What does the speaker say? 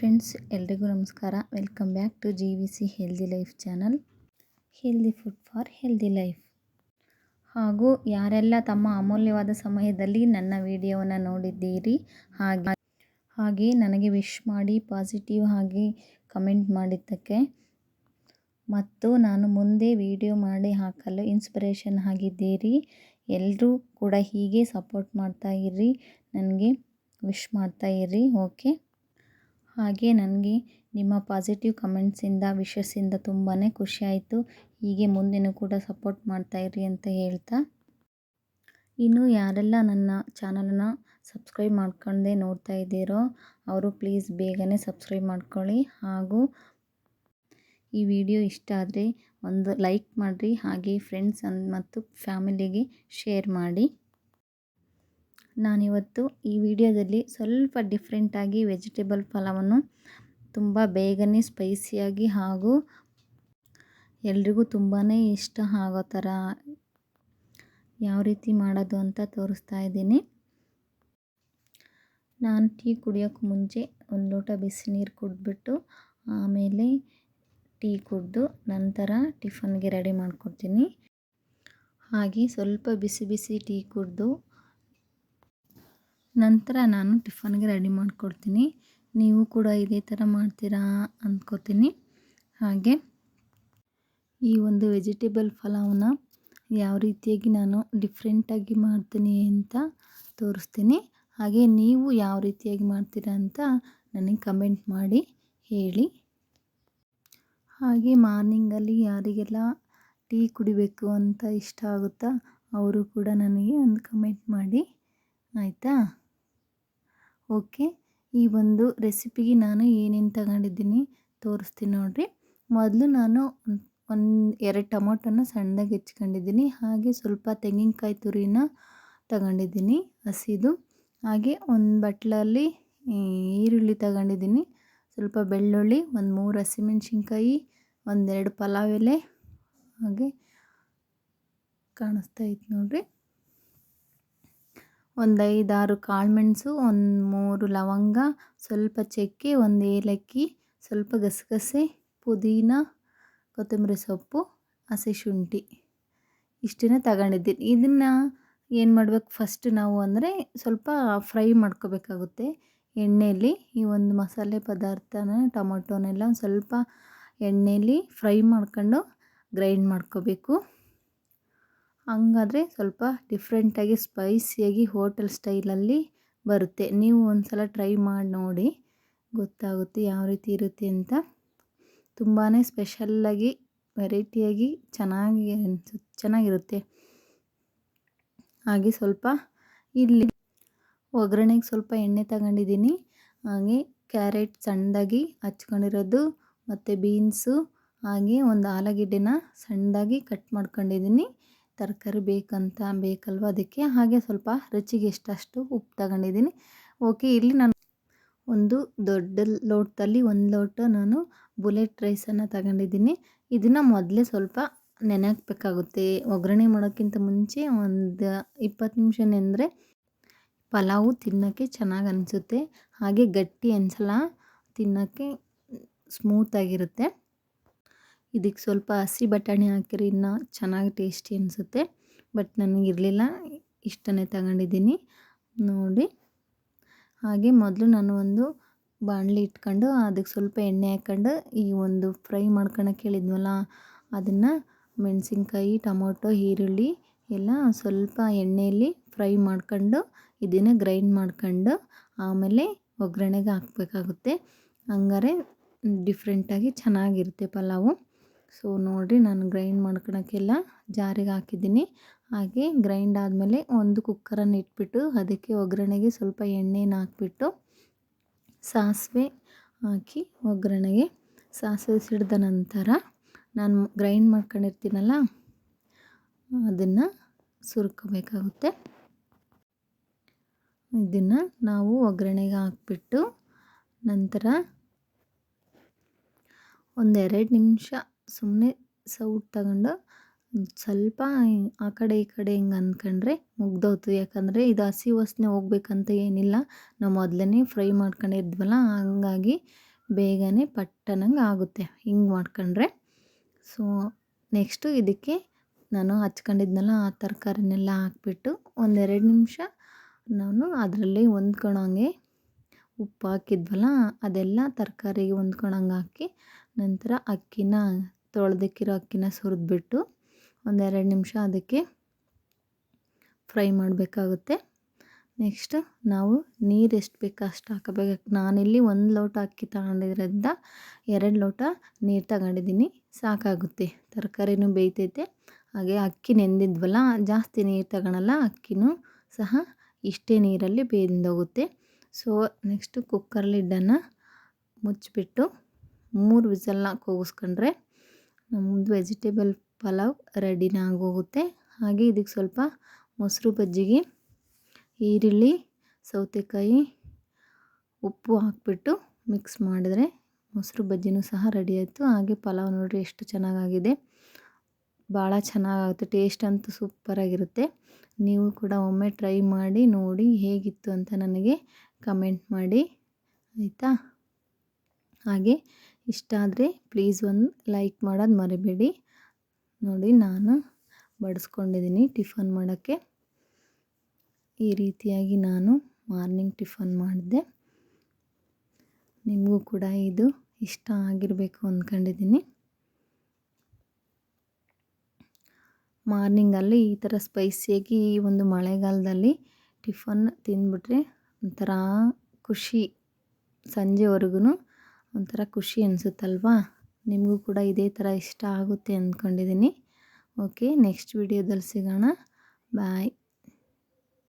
Friends ಎಲ್ರಿಗೂ ನಮಸ್ಕಾರ. Welcome back to G V C healthy life channel healthy food for healthy life ಹಾಗೂ ಯಾರೆಲ್ಲ ತಮ್ಮ ಅಮೂಲ್ಯವಾದ ಸಮಯದಲ್ಲಿ ನನ್ನ ವಿಡಿಯೋವನ್ನು ನೋಡಿದ್ದೀರಿ, ಹಾಗೆ ಹಾಗೆ ನನಗೆ ವಿಶ್ ಮಾಡಿ ಪಾಸಿಟಿವ್ ಆಗಿ ಕಮೆಂಟ್ ಮಾಡಿದ್ದಕ್ಕೆ. ಮತ್ತು ನಾನು ಮುಂದೆ ವಿಡಿಯೋ ಮಾಡಿ ಹಾಕಲು ಇನ್ಸ್ಪಿರೇಷನ್ ಆಗಿದ್ದೀರಿ. ಎಲ್ಲರೂ ಕೂಡ ಹೀಗೆ ಸಪೋರ್ಟ್ ಮಾಡ್ತಾ ಇರ್ರಿ. ನನಗೆ ವಿಶ್ ಮಾಡ್ತಾ ಇರ್ರಿ. ಓಕೆ ಹಾಗೆ ನನಗೆ ನಿಮ್ಮ ಪಾಸಿಟಿವ್ ಕಮೆಂಟ್ಸಿಂದ ವಿಶಸ್ಸಿಂದ ತುಂಬಾ ಖುಷಿಯಾಯಿತು ಹೀಗೆ ಮುಂದೆಯೂ ಕೂಡ ಸಪೋರ್ಟ್ ಮಾಡ್ತಾ ಇರ್ರಿ ಅಂತ ಹೇಳ್ತಾ. ಇನ್ನು ಯಾರೆಲ್ಲ ನನ್ನ ಚಾನಲನ್ನು ಸಬ್ಸ್ಕ್ರೈಬ್ ಮಾಡ್ಕೊಂಡೇ ನೋಡ್ತಾ ಇದ್ದೀರೋ, ಅವರು ಪ್ಲೀಸ್ ಬೇಗನೆ ಸಬ್ಸ್ಕ್ರೈಬ್ ಮಾಡ್ಕೊಳ್ಳಿ. ಹಾಗೂ ಈ ವಿಡಿಯೋ ಇಷ್ಟ ಆದರೆ ಒಂದು ಲೈಕ್ ಮಾಡಿರಿ, ಹಾಗೆ ಫ್ರೆಂಡ್ಸ್ ಮತ್ತು ಫ್ಯಾಮಿಲಿಗೆ ಶೇರ್ ಮಾಡಿ. ನಾನಿವತ್ತು ಈ ವಿಡಿಯೋದಲ್ಲಿ ಸ್ವಲ್ಪ ಡಿಫ್ರೆಂಟಾಗಿ ವೆಜಿಟೇಬಲ್ ಪಲಾವನ್ನು ತುಂಬ ಬೇಗನೆ ಸ್ಪೈಸಿಯಾಗಿ ಹಾಗೂ ಎಲ್ರಿಗೂ ತುಂಬಾ ಇಷ್ಟ ಆಗೋ ಥರ ಯಾವ ರೀತಿ ಮಾಡೋದು ಅಂತ ತೋರಿಸ್ತಾ ಇದ್ದೀನಿ. ನಾನು ಟೀ ಕುಡಿಯೋಕ್ಕೆ ಮುಂಚೆ ಒಂದು ಲೋಟ ಬಿಸಿ ನೀರು ಕುಡಿದ್ಬಿಟ್ಟು ಆಮೇಲೆ ಟೀ ಕುಡಿದು ನಂತರ ಟಿಫನ್ಗೆ ರೆಡಿ ಮಾಡ್ಕೊಡ್ತೀನಿ. ಹಾಗೆ ಸ್ವಲ್ಪ ಬಿಸಿ ಬಿಸಿ ಟೀ ಕುಡಿದು ನಂತರ ನಾನು ಟಿಫನ್ಗೆ ರೆಡಿ ಮಾಡಿಕೊಡ್ತೀನಿ. ನೀವು ಕೂಡ ಇದೇ ಥರ ಮಾಡ್ತೀರಾ ಅಂದ್ಕೋತೀನಿ ಹಾಗೆ ಈ ಒಂದು ವೆಜಿಟೇಬಲ್ ಪಲಾವ್ನ ಯಾವ ರೀತಿಯಾಗಿ ನಾನು ಡಿಫ್ರೆಂಟಾಗಿ ಮಾಡ್ತೀನಿ ಅಂತ ತೋರಿಸ್ತೀನಿ. ಹಾಗೆ ನೀವು ಯಾವ ರೀತಿಯಾಗಿ ಮಾಡ್ತೀರಾ ಅಂತ ನನಗೆ ಕಮೆಂಟ್ ಮಾಡಿ ಹೇಳಿ. ಹಾಗೆ ಮಾರ್ನಿಂಗಲ್ಲಿ ಯಾರಿಗೆಲ್ಲ ಟೀ ಕುಡಿಬೇಕು ಅಂತ ಇಷ್ಟ ಆಗುತ್ತಾ, ಅವರು ಕೂಡ ನನಗೆ ಒಂದು ಕಮೆಂಟ್ ಮಾಡಿ. ಆಯಿತಾ? ಓಕೆ, ಈ ಒಂದು ರೆಸಿಪಿಗೆ ನಾನು ಏನೇನು ತಗೊಂಡಿದ್ದೀನಿ ತೋರಿಸ್ತೀನಿ ನೋಡಿರಿ. ಮೊದಲು ನಾನು ಒಂದು ಎರಡು ಟೊಮೊಟೊನ ಸಣ್ಣದಾಗಿ ಹೆಚ್ಕೊಂಡಿದ್ದೀನಿ ಹಾಗೆ ಸ್ವಲ್ಪ ತೆಂಗಿನಕಾಯಿ ತುರಿನ ತಗೊಂಡಿದ್ದೀನಿ ಹಸಿದು. ಹಾಗೆ ಒಂದು ಬಟ್ಲಲ್ಲಿ ಈರುಳ್ಳಿ ತಗೊಂಡಿದ್ದೀನಿ. ಸ್ವಲ್ಪ ಬೆಳ್ಳುಳ್ಳಿ, ಒಂದು ಮೂರು ಹಸಿಮೆಣ್ಸಿನ್ಕಾಯಿ ಒಂದೆರಡು ಪಲಾವ್ ಎಲೆ. ಹಾಗೆ ಕಾಣಿಸ್ತಾ ಇತ್ತು ನೋಡಿರಿ. ಒಂದು ಐದಾರು ಕಾಳುಮೆಣಸು ಒಂದು ಮೂರು ಲವಂಗ, ಸ್ವಲ್ಪ ಚಕ್ಕೆ, ಒಂದು ಏಲಕ್ಕಿ, ಸ್ವಲ್ಪ ಗಸಗಸೆ, ಪುದೀನ, ಕೊತ್ತಂಬರಿ ಸೊಪ್ಪು, ಹಸಿ ಶುಂಠಿ. ಇಷ್ಟನ್ನ ತಗೊಂಡಿದ್ದೀನಿ ಇದನ್ನು ಏನು ಮಾಡಬೇಕು ಫಸ್ಟ್ ನಾವು ಅಂದರೆ ಸ್ವಲ್ಪ ಫ್ರೈ ಮಾಡ್ಕೋಬೇಕಾಗುತ್ತೆ. ಎಣ್ಣೆಯಲ್ಲಿ ಈ ಒಂದು ಮಸಾಲೆ ಪದಾರ್ಥನ, ಟೊಮೊಟೊನೆಲ್ಲ ಒಂದು ಸ್ವಲ್ಪ ಎಣ್ಣೆಯಲ್ಲಿ ಫ್ರೈ ಮಾಡ್ಕೊಂಡು ಗ್ರೈಂಡ್ ಮಾಡ್ಕೋಬೇಕು. ಹಂಗಾದ್ರೆ ಸ್ವಲ್ಪ ಡಿಫ್ರೆಂಟಾಗಿ ಸ್ಪೈಸಿಯಾಗಿ ಹೋಟೆಲ್ ಸ್ಟೈಲಲ್ಲಿ ಬರುತ್ತೆ. ನೀವು ಒಂದು ಸಲ ಟ್ರೈ ಮಾಡಿ ನೋಡಿ ಗೊತ್ತಾಗುತ್ತೆ ಯಾವ ರೀತಿ ಇರುತ್ತೆ ಅಂತ. ತುಂಬಾ ಸ್ಪೆಷಲ್ಲಾಗಿ ವೆರೈಟಿಯಾಗಿ ಚೆನ್ನಾಗಿ ಅನ್ಸು, ಚೆನ್ನಾಗಿರುತ್ತೆ. ಹಾಗೆ ಸ್ವಲ್ಪ ಇಲ್ಲಿ ಒಗ್ಗರಣೆಗೆ ಸ್ವಲ್ಪ ಎಣ್ಣೆ ತಗೊಂಡಿದ್ದೀನಿ. ಹಾಗೆ ಕ್ಯಾರೆಟ್ ಸಣ್ಣದಾಗಿ ಹಚ್ಕೊಂಡಿರೋದು ಮತ್ತು ಬೀನ್ಸು ಹಾಗೆ ಒಂದು ಆಲೂಗೆಡ್ಡೆನ ಸಣ್ಣದಾಗಿ ಕಟ್ ಮಾಡ್ಕೊಂಡಿದ್ದೀನಿ. ತರಕಾರಿ ಬೇಕಂತ ಬೇಕಲ್ವ? ಅದಕ್ಕೆ ಹಾಗೆ ಸ್ವಲ್ಪ ರುಚಿಗೆ ಎಷ್ಟಷ್ಟು ಉಪ್ಪು ತಗೊಂಡಿದ್ದೀನಿ. ಓಕೆ, ಇಲ್ಲಿ ನಾನು ಒಂದು ದೊಡ್ಡ ಲೋಟದಲ್ಲಿ ಒಂದು ಲೋಟ ನಾನು ಬುಲೆಟ್ ರೈಸನ್ನು ತಗೊಂಡಿದ್ದೀನಿ. ಇದನ್ನು ಮೊದಲೇ ಸ್ವಲ್ಪ ನೆನೆ ಹಾಕ್ಬೇಕಾಗುತ್ತೆ ಒಗ್ಗರಣೆ ಮಾಡೋಕ್ಕಿಂತ ಮುಂಚೆ ಒಂದು ಇಪ್ಪತ್ತು ನಿಮಿಷ ನೆಂದರೆ ಪಲಾವು ತಿನ್ನೋಕ್ಕೆ ಚೆನ್ನಾಗಿ ಅನಿಸುತ್ತೆ. ಹಾಗೆ ಗಟ್ಟಿ ಅನಿಸಲ್ಲ, ತಿನ್ನೋಕ್ಕೆ ಸ್ಮೂತಾಗಿರುತ್ತೆ ಇದಕ್ಕೆ ಸ್ವಲ್ಪ ಹಸಿ ಬಟಾಣಿ ಹಾಕಿರಿ ಇನ್ನೂ ಚೆನ್ನಾಗಿ ಟೇಸ್ಟಿ ಅನಿಸುತ್ತೆ. ಬಟ್ ನನಗಿರಲಿಲ್ಲ ಇಷ್ಟನ್ನೇ ತಗೊಂಡಿದ್ದೀನಿ. ನೋಡಿ. ಹಾಗೆ ಮೊದಲು ನಾನು ಒಂದು ಬಾಣಲಿ ಇಟ್ಕೊಂಡು ಅದಕ್ಕೆ ಸ್ವಲ್ಪ ಎಣ್ಣೆ ಹಾಕ್ಕೊಂಡು ಈ ಒಂದು ಫ್ರೈ ಮಾಡ್ಕೊಳಕ್ಕೆ ಹೇಳಿದ್ವಲ್ಲ, ಅದನ್ನು ಮೆಣಸಿನ್ಕಾಯಿ, ಟೊಮೊಟೊ, ಈರುಳ್ಳಿ ಎಲ್ಲ ಸ್ವಲ್ಪ ಎಣ್ಣೆಯಲ್ಲಿ ಫ್ರೈ ಮಾಡ್ಕೊಂಡು ಇದನ್ನು ಗ್ರೈಂಡ್ ಮಾಡ್ಕೊಂಡು ಆಮೇಲೆ ಒಗ್ಗರಣೆಗೆ ಹಾಕಬೇಕಾಗುತ್ತೆ. ಹಂಗಾರೆ ಡಿಫ್ರೆಂಟಾಗಿ ಚೆನ್ನಾಗಿರುತ್ತೆ ಪಲಾವು. ಸೊ ನೋಡಿರಿ ನಾನು ಗ್ರೈಂಡ್ ಮಾಡ್ಕೊಳಕ್ಕೆಲ್ಲ ಜಾರಿಗೆ ಹಾಕಿದ್ದೀನಿ. ಹಾಗೆ ಗ್ರೈಂಡ್ ಆದಮೇಲೆ ಒಂದು ಕುಕ್ಕರನ್ನು ಇಟ್ಬಿಟ್ಟು ಅದಕ್ಕೆ ಒಗ್ಗರಣೆಗೆ ಸ್ವಲ್ಪ ಎಣ್ಣೆನ ಹಾಕ್ಬಿಟ್ಟು ಸಾಸಿವೆ ಹಾಕಿ ಒಗ್ಗರಣೆಗೆ ಸಾಸಿವೆ ಸಿಡಿದ ನಂತರ ನಾನು ಗ್ರೈಂಡ್ ಮಾಡ್ಕೊಂಡಿರ್ತೀನಲ್ಲ, ಅದನ್ನು ಸುರ್ಕೋಬೇಕಾಗುತ್ತೆ. ಇದನ್ನು ನಾವು ಒಗ್ಗರಣೆಗೆ ಹಾಕ್ಬಿಟ್ಟು ನಂತರ ಒಂದೆರಡು ನಿಮಿಷ ಸುಮ್ಮನೆ ಸೌಟ್ ತಗೊಂಡು ಸ್ವಲ್ಪ ಆ ಕಡೆ ಈ ಕಡೆ ಹಿಂಗೆ ಅಂದ್ಕೊಂಡ್ರೆ ಮುಗ್ದೋಯ್ತು. ಯಾಕಂದರೆ ಇದು ಹಸಿ ವಾಸನೆ ಹೋಗ್ಬೇಕಂತ ಏನಿಲ್ಲ. ನಾವು ಮೊದಲೇ ಫ್ರೈ ಮಾಡ್ಕೊಂಡಿದ್ವಲ್ಲ ಹಂಗಾಗಿ ಬೇಗನೆ ಪಟ್ಟನಂಗೆ ಆಗುತ್ತೆ. ಹಿಂಗೆ ಮಾಡ್ಕೊಂಡ್ರೆ. ಸೊ ನೆಕ್ಸ್ಟು ಇದಕ್ಕೆ ನಾನು ಹಚ್ಕೊಂಡಿದ್ನಲ್ಲ, ಆ ತರಕಾರಿನೆಲ್ಲ ಹಾಕ್ಬಿಟ್ಟು ಒಂದೆರಡು ನಿಮಿಷ ನಾನು ಅದರಲ್ಲಿ ಹೊಂದ್ಕೊಳಂಗೆ ಉಪ್ಪು ಹಾಕಿದ್ವಲ್ಲ, ಅದೆಲ್ಲ ತರಕಾರಿಗೆ ಹೊಂದ್ಕೊಳಂಗೆ ಹಾಕಿ ನಂತರ ಅಕ್ಕಿನ ತೊಳೆದಿಕ್ಕಿರೋ ಅಕ್ಕಿನ ಸುರಿದ್ಬಿಟ್ಟು ಒಂದೆರಡು ನಿಮಿಷ ಅದಕ್ಕೆ ಫ್ರೈ ಮಾಡಬೇಕಾಗುತ್ತೆ. ನೆಕ್ಸ್ಟ್ ನಾವು ನೀರು ಎಷ್ಟು ಬೇಕೋ ಅಷ್ಟು ಹಾಕಬೇಕು. ನಾನಿಲ್ಲಿ ಒಂದು ಲೋಟ ಅಕ್ಕಿ ತಗೊಂಡಿರೋದ್ರಿಂದ ಎರಡು ಲೋಟ ನೀರು ತಗೊಂಡಿದ್ದೀನಿ. ಸಾಕಾಗುತ್ತೆ. ತರಕಾರಿನೂ ಬೇಯ್ತೈತೆ. ಹಾಗೆ ಅಕ್ಕಿ ನೆಂದಿದ್ವಲ್ಲ, ಜಾಸ್ತಿ ನೀರು ತಗೊಳಲ್ಲ, ಅಕ್ಕಿನೂ ಸಹ ಇಷ್ಟೇ ನೀರಲ್ಲಿ ಬೇಯ್ದೋಗುತ್ತೆ. ಸೊ, ನೆಕ್ಸ್ಟು ಕುಕ್ಕರ್ ಲಿಡ್ಡನ್ನು ಮುಚ್ಚಿಬಿಟ್ಟು ಮೂರು ವಿಸಲ್ನ ಕೂಗಿಸ್ಕೊಂಡ್ರೆ ನಮ್ಮದು ವೆಜಿಟೇಬಲ್ ಪಲಾವ್ ರೆಡಿನ ಆಗೋಗುತ್ತೆ. ಹಾಗೆ ಇದಕ್ಕೆ ಸ್ವಲ್ಪ ಮೊಸರು ಬಜ್ಜಿಗೆ, ಈರುಳ್ಳಿ, ಸೌತೆಕಾಯಿ, ಉಪ್ಪು ಹಾಕ್ಬಿಟ್ಟು ಮಿಕ್ಸ್ ಮಾಡಿದ್ರೆ ಮೊಸರು ಬಜ್ಜಿನೂ ಸಹ ರೆಡಿ ಆಯಿತು. ಹಾಗೆ ಪಲಾವ್ ನೋಡಿರಿ ಎಷ್ಟು ಚೆನ್ನಾಗಾಗಿದೆ. ಭಾಳ ಚೆನ್ನಾಗಾಗುತ್ತೆ ಟೇಸ್ಟ್ ಅಂತೂ ಸೂಪರಾಗಿರುತ್ತೆ ನೀವು ಕೂಡ ಒಮ್ಮೆ ಟ್ರೈ ಮಾಡಿ, ನೋಡಿ ಹೇಗಿತ್ತು ಅಂತ ನನಗೆ ಕಮೆಂಟ್ ಮಾಡಿ, ಆಯಿತಾ? ಹಾಗೆ ಇಷ್ಟ ಆದರೆ ಪ್ಲೀಸ್ ಒಂದು ಲೈಕ್ ಮಾಡೋದು ಮರಿಬೇಡಿ. ನೋಡಿ ನಾನು ಬಡಿಸ್ಕೊಂಡಿದ್ದೀನಿ ಟಿಫನ್ ಮಾಡೋಕ್ಕೆ. ಈ ರೀತಿಯಾಗಿ ನಾನು ಮಾರ್ನಿಂಗ್ ಟಿಫನ್ ಮಾಡಿದೆ. ನಿಮಗೂ ಕೂಡ ಇದು ಇಷ್ಟ ಆಗಿರಬೇಕು ಅಂದ್ಕೊಂಡಿದ್ದೀನಿ ಮಾರ್ನಿಂಗಲ್ಲಿ ಈ ಥರ ಸ್ಪೈಸಿಯಾಗಿ ಈ ಒಂದು ಮಳೆಗಾಲದಲ್ಲಿ ಟಿಫನ್ ತಿಂದ್ಬಿಟ್ರೆ ಒಂಥರ ಖುಷಿ ಸಂಜೆವರೆಗೂ ಒಂಥರ ಖುಷಿ ಅನಿಸುತ್ತಲ್ವಾ? ನಿಮಗೂ ಕೂಡ ಇದೇ ಥರ ಇಷ್ಟ ಆಗುತ್ತೆ ಅಂದ್ಕೊಂಡಿದ್ದೀನಿ ಓಕೆ ನೆಕ್ಸ್ಟ್ ವಿಡಿಯೋದಲ್ಲಿ ಸಿಗೋಣ. ಬಾಯ್